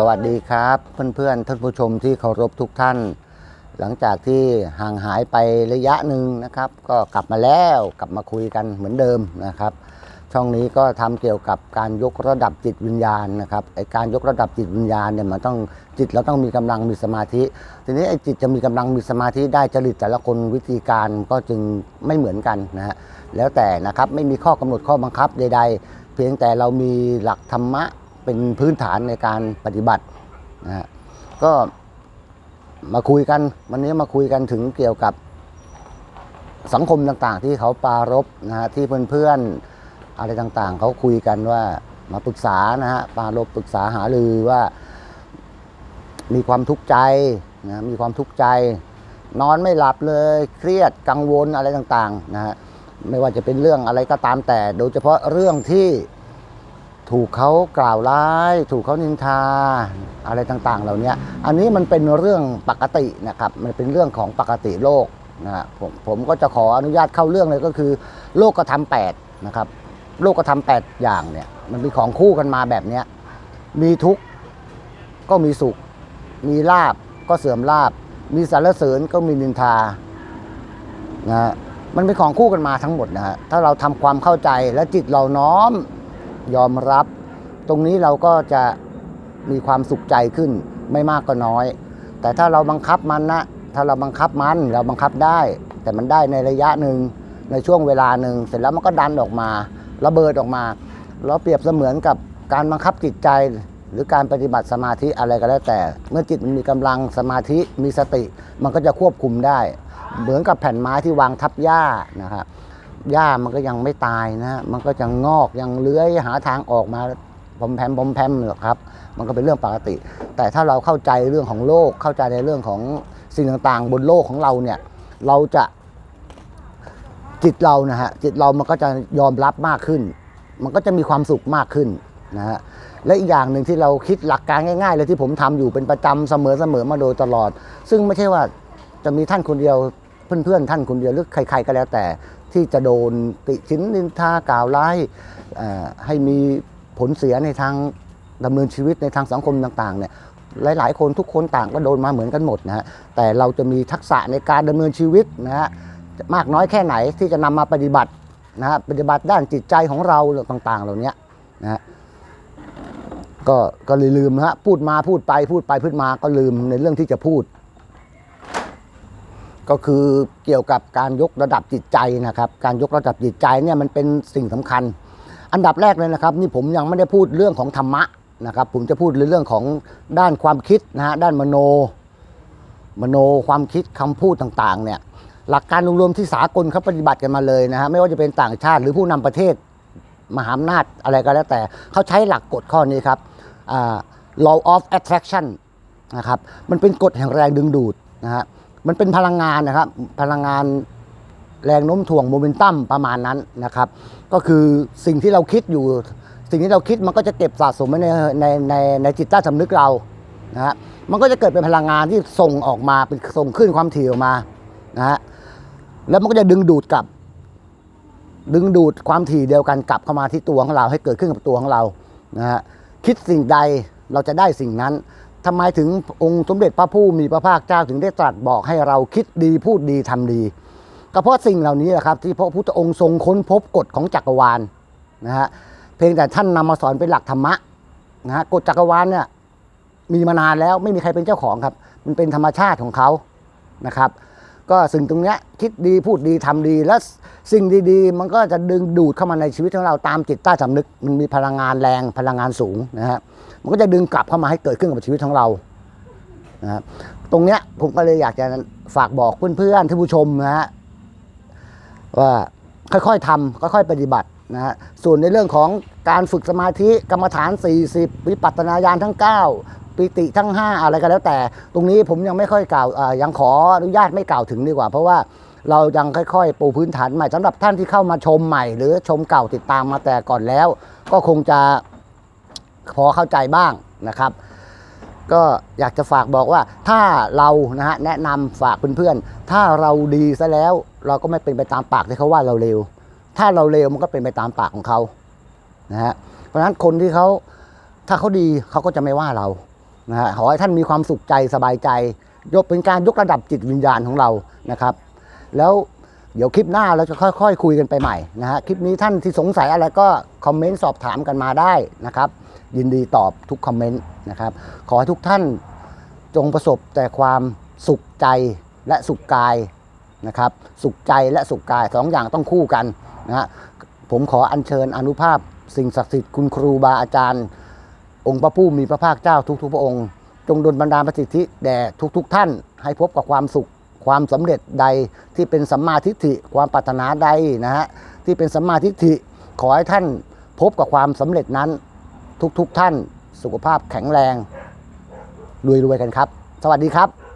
สวัสดีครับ เพื่อนๆท่านผู้ชมที่เคารพทุกท่าน หลังจากที่ห่างหายไประยะหนึ่งนะครับ ก็กลับมาแล้วกลับมาคุยกันเหมือนเดิมนะครับ ช่องนี้ก็ทำเกี่ยวกับการยกระดับจิตวิญญาณนะครับไอการยกระดับจิตวิญญาณเนี่ยมันต้องจิตเราต้องมีกำลังมีสมาธิ ทีนี้ไอจิตจะมีกำลังมีสมาธิได้จริตแต่ละคนวิธีการก็จึงไม่เหมือนกันนะฮะแล้วแต่นะครับไม่มีข้อกำหนดข้อบังคับใด ๆ เพียงแต่เรามีหลักธรรมะ เป็นพื้นฐานในการปฏิบัตินะฮะก็มาคุยกัน วันนี้มาคุยกันถึงเกี่ยวกับสังคมต่างๆ ที่เขาปรารบนะฮะที่เพื่อนๆอะไรต่างๆ เขาคุยกันว่ามาปรึกษานะฮะปรารบปรึกษาหารือว่า มีความทุกข์ใจนะมีความทุกข์ใจ นอนไม่หลับเลยเครียดกังวลอะไรต่างๆนะฮะไม่ว่าจะเป็นเรื่องอะไรก็ตามแต่ โดยเฉพาะเรื่องที่ ถูกเขากล่าวร้าย ถูกเขานินทาอะไรต่างๆ เหล่านี้อันนี้มันเป็นเรื่องปกตินะครับมันเป็นเรื่องของปกติโลกนะฮะผมผมก็จะขออนุญาตเข้าเรื่องเลยก็คือ โลกกระทำแปดนะครับโลกกระทำแปดอย่างเนี่ยมันมีของคู่กันมาแบบนี้มีทุกข์ก็มีสุข มีลาบก็เสื่อมลาบ มีสรรเสริญก็มีนินทานะฮะมันเป็นของคู่กันมาทั้งหมดนะฮะถ้าเราทำความเข้าใจและจิตเราน้อม ยอมรับ ตรงนี้เราก็จะมีความสุขใจขึ้นไม่มากก็น้อย แต่ถ้าเราบังคับมันนะถ้าเราบังคับมันเราบังคับได้ แต่มันได้ในระยะหนึ่งในช่วงเวลาหนึ่งเสร็จแล้วมันก็ดันออกมา ระเบิดออกมาเราเปรียบเสมือนกับการบังคับจิตใจหรือการปฏิบัติสมาธิอะไรก็แล้วแต่ เมื่อจิตมันมีกำลังสมาธิมีสติ มันก็จะควบคุมได้ เหมือนกับแผ่นไม้ที่วางทับหญ้านะครับ หญ้ามันก็ยังไม่ตายนะมันก็จะงอกยังเลื้อยหาทางออกมาพมแพมพมแพมหรอกครับ มันก็เป็นเรื่องปกติ แต่ถ้าเราเข้าใจเรื่องของโลกเข้าใจในเรื่องของสิ่งต่างๆ บนโลกของเราเนี่ยเราจะจิตเรานะฮะจิตเรามันก็จะยอมรับมากขึ้น มันก็จะมีความสุขมากขึ้นนะฮะและอีกอย่างหนึ่งที่เราคิดหลักการง่ายๆเลยที่ผมทำอยู่เป็นประจำเสมอๆมาโดยตลอด ซึ่งไม่ใช่ว่าจะมีท่านคนเดียว เพื่อนๆท่านคนเดียวหรือใคร ๆก็แล้วแต่ที่จะโดนติชินนินทากล่าวร้ายให้มีผลเสียในทางดำเนินชีวิตในทางสังคมต่างๆเนี่ยหลาย ๆ คนทุกคนต่างก็โดนมาเหมือนกันหมดนะฮะแต่เราจะมีทักษะในการดำเนินชีวิตนะฮะมากน้อยแค่ไหนที่จะนำมาปฏิบัตินะฮะปฏิบัติด้านจิตใจของเราต่างๆ เหล่านี้นะฮะก็ก็เลยลืมนะฮะพูดมาพูดไปพูดไปพูดมาก็ลืมในเรื่องที่จะพูด ก็คือเกี่ยวกับการยกระดับจิตใจนะครับ การยกระดับจิตใจเนี่ยมันเป็นสิ่งสำคัญ อันดับแรกเลยนะครับ นี่ผมยังไม่ได้พูดเรื่องของธรรมะนะครับ ผมจะพูดเรื่องของด้านความคิดนะฮะด้านมโน มโนความคิดคำพูดต่างๆ เนี่ยหลักการรวมๆที่สากลเขาปฏิบัติกันมาเลยนะฮะไม่ว่าจะเป็นต่างชาติหรือผู้นำประเทศ มหาอำนาจอะไรก็แล้วแต่เขาใช้หลักกฎข้อนี้ครับอ่า law of attraction นะครับมันเป็นกฎแห่งแรงดึงดูดนะฮะ มันเป็นพลังงานนะครับ พลังงานแรงโน้มถ่วงโมเมนตัมประมาณนั้นนะครับ ก็คือสิ่งที่เราคิดอยู่ สิ่งที่เราคิดมันก็จะเก็บสะสมไว้ในในในในจิตใต้สำนึกเรานะฮะมันก็จะเกิดเป็นพลังงานที่ส่งออกมาเป็นส่งขึ้นความถี่ออกมานะฮะแล้วมันก็จะดึงดูดกลับ ดึงดูดความถี่เดียวกันกลับเข้ามาที่ตัวของเราให้เกิดขึ้นกับตัวของเรานะฮะคิดสิ่งใดเราจะได้สิ่งนั้น ทำไมถึงองค์สมเด็จพระผู้มีพระภาคเจ้าถึงได้ตรัสบอกให้เราคิดดีพูดดีทำดีก็เพราะสิ่งเหล่านี้แหละครับ ที่พระพุทธองค์ทรงค้นพบกฎของจักรวาลนะฮะเพียงแต่ท่านนำมาสอนเป็นหลักธรรมะนะฮะกฎจักรวาลเนี่ยมีมานานแล้วไม่มีใครเป็นเจ้าของครับ มันเป็นธรรมชาติของเขานะครับ ก็สิ่งตรงเนี้ยคิดดีพูดดีทำดี และสิ่งดีๆ มันก็จะดึงดูดเข้ามาในชีวิตของเราตามจิตใต้สำนึก มันมีพลังงานแรงพลังงานสูงนะฮะมันก็จะดึงกลับเข้ามาให้เกิดขึ้นกับชีวิตของเรานะครับตรงเนี้ยผมก็เลยอยากจะฝากบอกเพื่อนๆท่านผู้ชมนะฮะว่าค่อยๆทำค่อยๆปฏิบัตินะฮะส่วนในเรื่องของการฝึกสมาธิกรรมฐาน 40 วิปัสสนาญาณทั้ง 9 ปิติทั้ง 5 อะไรก็แล้วแต่ ตรงนี้ผมยังไม่ค่อยกล่าวยังขออนุญาตไม่กล่าวถึงดีกว่า เพราะว่าเรายังค่อยๆ ปูพื้นฐานใหม่สำหรับท่านที่เข้ามาชมใหม่ หรือชมเก่าติดตามมาแต่ก่อนแล้ว ก็คงจะพอเข้าใจบ้างนะครับ ก็อยากจะฝากบอกว่าถ้าเรานะฮะแนะนำฝากเพื่อนๆถ้าเราดีซะแล้ว เราก็ไม่เป็นไปตามปากที่เขาว่าเราเลวถ้าเราเลวมันก็เป็นไปตามปากของเขานะฮะเพราะฉะนั้นคนที่เขาถ้าเขาดีเขาก็จะไม่ว่าเรา นะฮะขอให้ท่านมีความสุขใจสบายใจยกเป็นการยกระดับจิตวิญญาณของเรานะครับ แล้วเดี๋ยวคลิปหน้าเราจะค่อย ๆ คุยกันไปใหม่นะฮะคลิปนี้ท่านที่สงสัยอะไรก็คอมเมนต์สอบถามกันมาได้นะครับ ยินดีตอบทุกคอมเมนต์นะครับ ขอให้ทุกท่านจงประสบแต่ความสุขใจและสุขกายนะครับ สุขใจและสุขกายสองอย่างต้องคู่กันนะฮะผมขออัญเชิญอนุภาพสิ่งศักดิ์สิทธิ์คุณครูบาอาจารย์ องค์พระผู้มีพระภาคเจ้าทุกๆพระองค์ จงดลบันดาลประสิทธิแด่ทุกๆท่าน ให้พบกับความสุขความสำเร็จใดที่เป็นสัมมาทิฏฐิความปรารถนาใดนะฮะที่เป็นสัมมาทิฏฐิขอให้ท่านพบกับความสำเร็จนั้นทุกๆท่านสุขภาพแข็งแรงรวยๆกันครับ สวัสดีครับ